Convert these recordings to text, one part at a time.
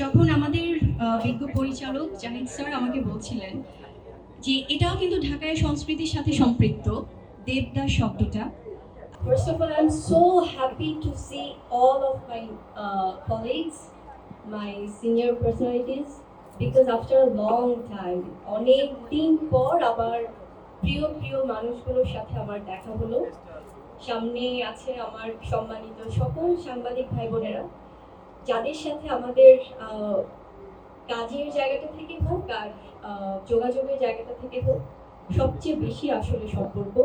যখন আমাদের বিজ্ঞ পরিচালক জাহিদ স্যার আমাকে বলছিলেন যে এটাও কিন্তু ঢাকায় সংস্কৃতির সাথে সম্পৃক্ত দেবদাস শব্দটা। First of all, I'm so happy to see all of my uh, colleagues, my senior personalities, because after a long time, অনেক দিন পর আবার প্রিয় প্রিয় মানুষগুলোর সাথে আমার দেখা হলো। সামনে আছে আমার সম্মানিত সকল সাংবাদিক ভাই বোনেরা। যাদের সাথে আমাদের কাজের জায়গাটা থেকে হোক আর যোগাযোগের জায়গাটা থেকে হোক, সবচেয়ে বেশি আসলে সম্পর্ক।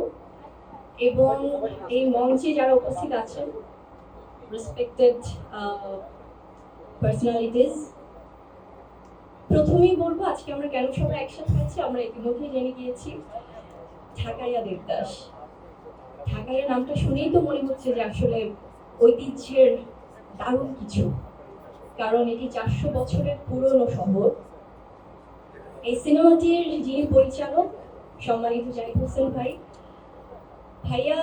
এবং এই মঞ্চে যারা উপস্থিত আছেন রেসপেক্টেড পার্সোনালিটিস প্রথমেই বলব আজকে আমরা কেন সবাই একসাথে হয়েছি আমরা ইতিমধ্যেই জেনে গিয়েছি, ঢাকাইয়া দেবদাস। ঢাকাইয়া নামটা শুনেই তো মনে হচ্ছে যে আসলে ঐতিহ্যের দারুণ কিছু। কারণ এটি চারশো বছরের পুরনো শহর। এই সিনেমাটির যিনি পরিচালক, সম্মানিত জাহিদ হোসেন ভাই, ভাইয়া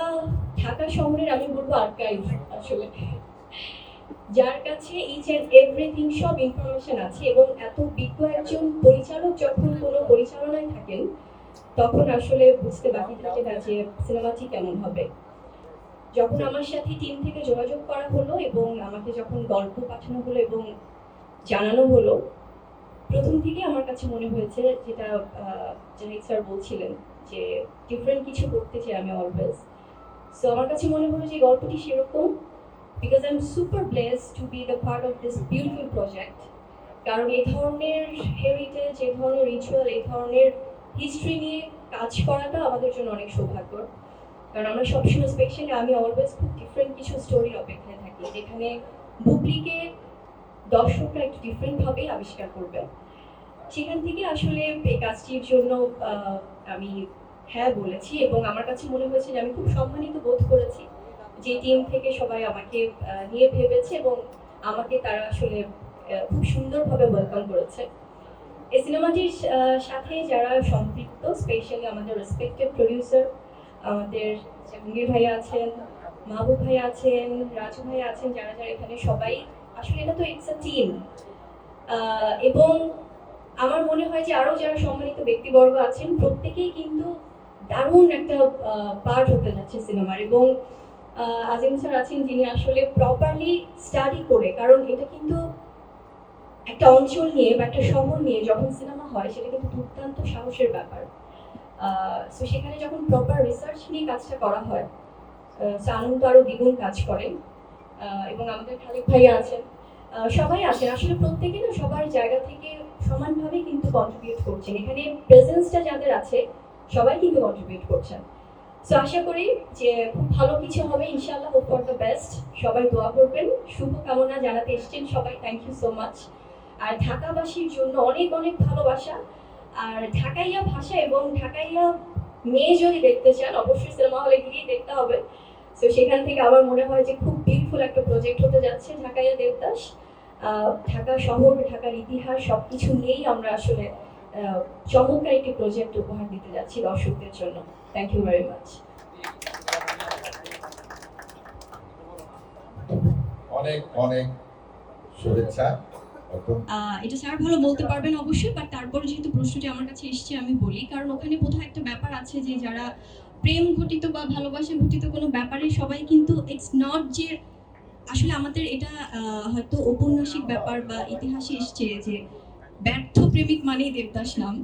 ঢাকা শহরের, আমি বলব আর্কাইভ আসলে। যার কাছে ইচ অ্যান্ড এভরিথিং সব ইনফরমেশন আছে এবং এত বিজ্ঞ একজন পরিচালক যখন কোনো পরিচালনায় থাকেন, তখন আসলে বুঝতে বাকি থাকে না যে সিনেমাটি কেমন হবে। যখন আমার সাথে টিম থেকে যোগাযোগ করা হলো এবং আমাকে যখন গল্প পাঠানো হলো এবং জানানো হলো প্রথম থেকে আমার কাছে মনে হয়েছে যেটা জাহিদ স্যার বলছিলেন যে ডিফারেন্ট কিছু করতে চাই আমি অলওয়েজ সো আমার কাছে মনে হলো যে গল্পটি সেরকম because I am super bless to be the part of this beautiful project কারণ এই ধরনের হেরিটেজ এই ধরনের রিচুয়াল এই ধরনের হিস্ট্রি নিয়ে কাজ করাটা আমাদের জন্য অনেক সৌভাগ্য। কারণ আমরা সবসময় স্পেশালি আমি অলওয়েজ খুব ডিফারেন্ট কিছু স্টোরির অপেক্ষায় থাকি, যেখানে বুবলিকে দর্শকরা একটু ডিফারেন্টভাবেই আবিষ্কার করবে। সেখান থেকে আসলে এই কাজটির জন্য আমি হ্যাঁ বলেছি এবং আমার কাছে মনে হয়েছে যে আমি খুব সম্মানিত বোধ করেছি যে টিম থেকে সবাই আমাকে নিয়ে ভেবেছে এবং আমাকে তারা আসলে খুব সুন্দরভাবে ওয়েলকাম করেছে। এই সিনেমাটির সাথে যারা সম্পৃক্ত স্পেশালি আমাদের রেসপেক্টেড প্রডিউসার আমাদের জাহাঙ্গীর ভাইয়া আছেন, মাহবুব ভাইয়া আছেন, রাজু ভাইয়া আছেন, যারা যারা এখানে সবাই, আসলে এটা তো ইটস আ টিম এবং আমার মনে হয় যে আরও যারা সম্মানিত ব্যক্তিবর্গ আছেন, প্রত্যেকেই কিন্তু দারুণ একটা পার্ট হতে যাচ্ছে সিনেমার এবং আজিম স্যার আছেন যিনি আসলে প্রপারলি স্টাডি করে, কারণ এটা কিন্তু একটা অঞ্চল নিয়ে বা একটা শহর নিয়ে যখন সিনেমা হয়, সেটা কিন্তু দুর্দান্ত সাহসের ব্যাপার। সো সেখানে যখন প্রপার রিসার্চ নিয়ে কাজটা করা হয় সো আনন্দ আরও দ্বিগুণ কাজ করেন এবং আমাদের খালেক ভাইয়া আছেন। সবাই আছেন আসলে প্রত্যেকে না সবার জায়গা থেকে সমানভাবে কিন্তু কন্ট্রিবিউট করছেন। এখানে প্রেজেন্সটা যাদের আছে, সবাই কিন্তু কন্ট্রিবিউট করছেন। সো আশা করি যে খুব ভালো কিছু হবে। ইনশাআল্লাহ হোপ ফর দ্য বেস্ট সবাই দোয়া করবেন। শুভকামনা জানাতে এসেছেন সবাই। থ্যাংক ইউ সো মাচ আর ঢাকাবাসীর জন্য অনেক অনেক ভালোবাসা। আর ঢাকাইয়া ভাষা এবং ঢাকাইয়া মেয়ে যদি দেখতে চান, অবশ্যই সিনেমা হলে গিয়েই দেখতে হবে। তো সেখান থেকে আমার মনে হয় যে খুব বিউটিফুল একটা প্রজেক্ট হতে যাচ্ছে ঢাকাইয়া দেবদাস। ঢাকা শহর, ঢাকার ইতিহাস সব কিছু নিয়েই আমরা আসলে চমৎকার একটি প্রজেক্ট উপহার দিতে যাচ্ছি দর্শকদের জন্য। থ্যাংক ইউ ভেরি মাচ অনেক অনেক শুভেচ্ছা। এটা স্যার ভালো বলতে পারবেন অবশ্যই বাট তারপর যেহেতু প্রশ্নটি আমার কাছে এসছে আমি বলি। কারণ ওখানে কোথাও একটা ব্যাপার আছে যে যারা প্রেম ঘটিত বা ভালোবাসা ঘটিত কোনো ব্যাপারে সবাই কিন্তু ইটস নট যে আসলে আমাদের এটা হয়তো ঔপন্যাসিক ব্যাপার বা ইতিহাসে এসছে যে ব্যর্থ প্রেমিক মানেই দেবদাস নাম।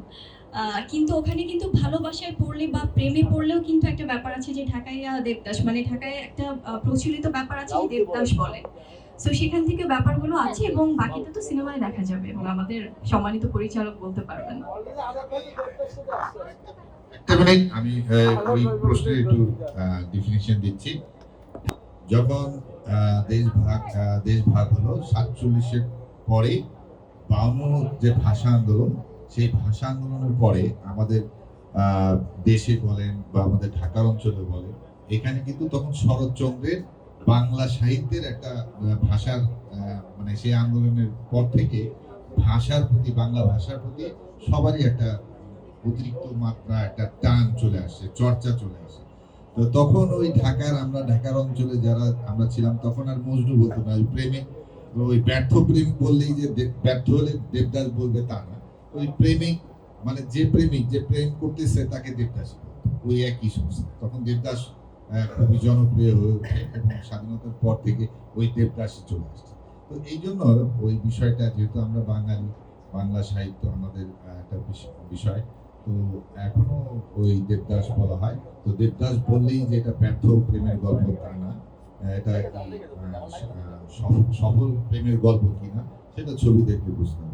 আহ, কিন্তু ওখানে কিন্তু ভালোবাসায় পড়লে বা প্রেমে পড়লেও কিন্তু একটা ব্যাপার আছে যে ঢাকাইয়া দেবদাস মানে ঢাকায় একটা প্রচলিত ব্যাপার আছে যে দেবদাস বলে। তো সেখান থেকে ব্যাপারগুলো আছে এবং বাকিটা তো সিনেমায় দেখা যাবে এবং আমাদের সম্মানিত পরিচালক বলতে পারবেন। আমি ওই প্রশ্নের একটু ডিফিনিশন দিচ্ছি। যখন দেশ ভাগ দেশ ভাগ হলো সাতচল্লিশের পরে বাউন্ন যে ভাষা আন্দোলন সেই ভাষা আন্দোলনের পরে আমাদের আহ, দেশে বলেন বা আমাদের ঢাকার অঞ্চলে বলেন এখানে কিন্তু তখন শরৎচন্দ্রের বাংলা সাহিত্যের একটা ভাষার মানে সেই আন্দোলনের পর থেকে ভাষার প্রতি, বাংলা ভাষার প্রতি সবারই একটা অতিরিক্ত মাত্রা, একটা টান চলে আসে চর্চা চলে আসে তো তখন ওই ঢাকার, আমরা ঢাকার অঞ্চলে যারা আমরা ছিলাম, তখন আর মজনু বলতো না, ওই প্রেমে, ওই ব্যর্থ প্রেম বললেই যে ব্যর্থ হলে দেবদাস বলবে তা না। ওই প্রেমিক মানে যে প্রেমিক, যে প্রেম করতেছে তাকে দেবদাস ওই একই সংস্থা। তখন দেবদাস খুবই জনপ্রিয় হয়ে ওঠে এবং স্বাধীনতার পর থেকে ওই দেবদাসই চলে আসছে। তো এই জন্য ওই বিষয়টা, যেহেতু আমরা বাঙালি, বাংলা সাহিত্য আমাদের একটা বিষ- বিষয়, তো এখনও ওই দেবদাস বলা হয়। তো দেবদাস বললেই যে এটা ব্যর্থ প্রেমের গল্প তা না। এটা সফল প্রেমের গল্প কিনা সেটা ছবি দেখলে বুঝতে